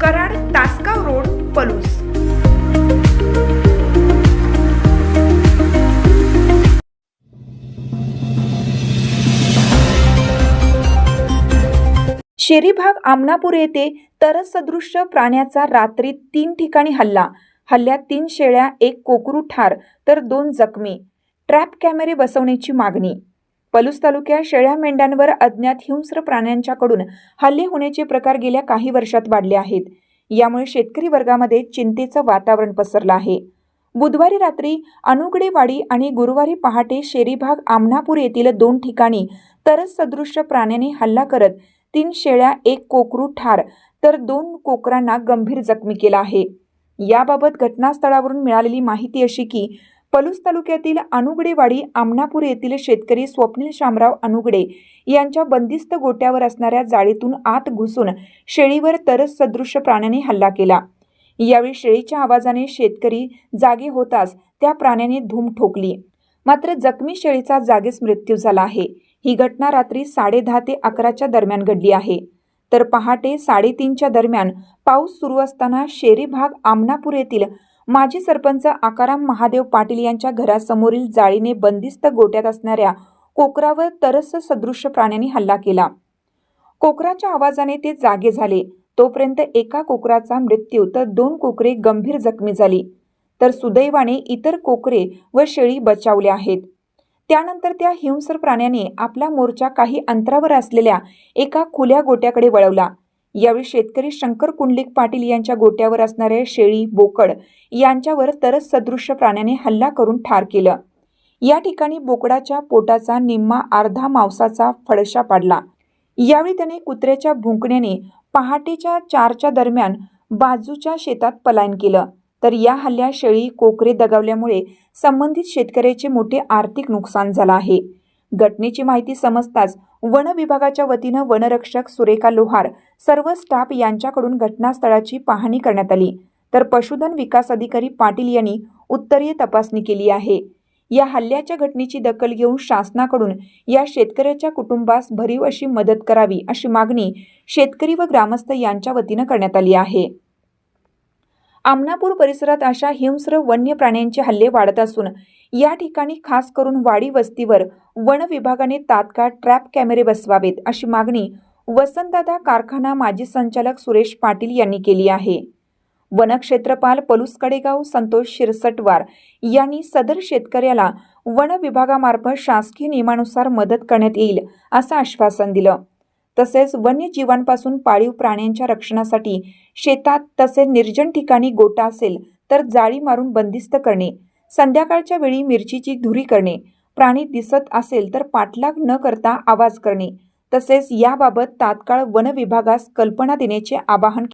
Karad Tasgaon road Palus. शेरी भाग आमनापूर येथे तरसदृश्य प्राण्याचा रात्री तीन ठिकाणी हल्ला. हल्ल्यात तीन शेळ्या एक कोकरू ठार तर दोन जखमी. ट्रॅप कॅमेरे बसवण्याची मागणी. पलूस तालुक्यात शेळ्या मेंढ्यांवर अज्ञात हिंस्र प्राण्यांच्याकडून हल्ले होण्याचे प्रकार गेल्या काही वर्षात वाढले आहेत. यामुळे शेतकरी वर्गामध्ये चिंतेचं वातावरण पसरलं आहे. बुधवारी रात्री अनुगडेवाडी आणि गुरुवारी पहाटे शेरीभाग आमनापूर येथील दोन ठिकाणी तरस सदृश्य प्राण्याने हल्ला करत तीन शेळ्या एक कोकरू ठार तर दोन कोकरांना गंभीर जखमी केला आहे. याबाबत घटनास्थळावरून मिळालेली माहिती अशी की पलूस तालुक्यातील अनुगडेवाडी आमनापूर येथील शेतकरी स्वप्नील शामराव अनुगडे यांच्या बंदिस्त गोट्यावर असणाऱ्या जाळीतून आत घुसून शेळीवर तरस सदृश्य प्राण्याने हल्ला केला. यावेळी शेळीच्या आवाजाने शेतकरी जागे होताच त्या प्राण्याने धूम ठोकली. मात्र जखमी शेळीचा जागीच मृत्यू झाला आहे. ही घटना रात्री साडेदहा ते अकराच्या दरम्यान घडली आहे. तर पहाटे साडेतीनच्या दरम्यान पाऊस सुरू असताना शेरी भाग आमनापूर येथील माजी सरपंच आकाराम महादेव पाटील यांच्या घरासमोरील जाळीने बंदिस्त गोट्यात असणाऱ्या कोकरावर तरस सदृश प्राण्याने हल्ला केला. कोकराच्या आवाजाने ते जागे झाले. तोपर्यंत एका कोकराचा मृत्यू तर दोन कोकरे गंभीर जखमी झाली. तर सुदैवाने इतर कोकरे व शेळी बचावल्या आहेत. त्यानंतर त्या हिंसर प्राण्याने आपला मोर्चा काही अंतरावर असलेल्या एका खुल्या गोट्याकडे वळवला. यावेळी शेतकरी शंकर कुंडलिक पाटील यांच्या गोट्यावर असणाऱ्या शेळी बोकड यांच्यावर तरस सदृश्य प्राण्याने हल्ला करून ठार केलं. या ठिकाणी बोकडाच्या पोटाचा निम्मा अर्धा मांसाचा फडशा पाडला. यावेळी त्याने कुत्र्याच्या भुंकण्याने पहाटेच्या चारच्या दरम्यान बाजूच्या शेतात पलायन केलं. तर या हल्ल्या शेळी कोकरे दगावल्यामुळे संबंधित शेतकऱ्याचे मोठे आर्थिक नुकसान झालं आहे. घटनेची माहिती समजताच वन विभागाच्या वतीनं वनरक्षक सुरेखा लोहार सर्व स्टाफ यांच्याकडून घटनास्थळाची पाहणी करण्यात आली. तर पशुधन विकास अधिकारी पाटील यांनी उत्तरीय तपासणी केली आहे. या हल्ल्याच्या घटनेची दखल घेऊन शासनाकडून या शेतकऱ्याच्या कुटुंबास भरीव अशी मदत करावी अशी मागणी शेतकरी व ग्रामस्थ यांच्या वतीनं करण्यात आली आहे. आमनापूर परिसरात अशा हिंस्र वन्य प्राण्यांचे हल्ले वाढत असून या ठिकाणी खास करून वाडी वस्तीवर वन विभागाने तात्काळ ट्रॅप कॅमेरे बसवावेत अशी मागणी वसंतदादा कारखाना माजी संचालक सुरेश पाटील यांनी केली आहे. वनक्षेत्रपाल पलूस कडेगाव संतोष शिरसटवार यांनी सदर शेतकऱ्याला वन विभागामार्फत शासकीय नियमानुसार मदत करण्यात येईल असं आश्वासन दिलं. तसेच वन्यजीवांपासून पाळीव प्राण्यांच्या रक्षणासाठी शेतात तसेच निर्जन ठिकाणी गोटा असेल तर जाळी मारून बंदिस्त करणे संध्याकाळच्या वेळी मिरचीची धुरी करणे प्राणी दिसत असेल तर पाठलाग न करता आवाज करणे तसेच याबाबत तात्काळ वन विभागास कल्पना देण्याचे आवाहन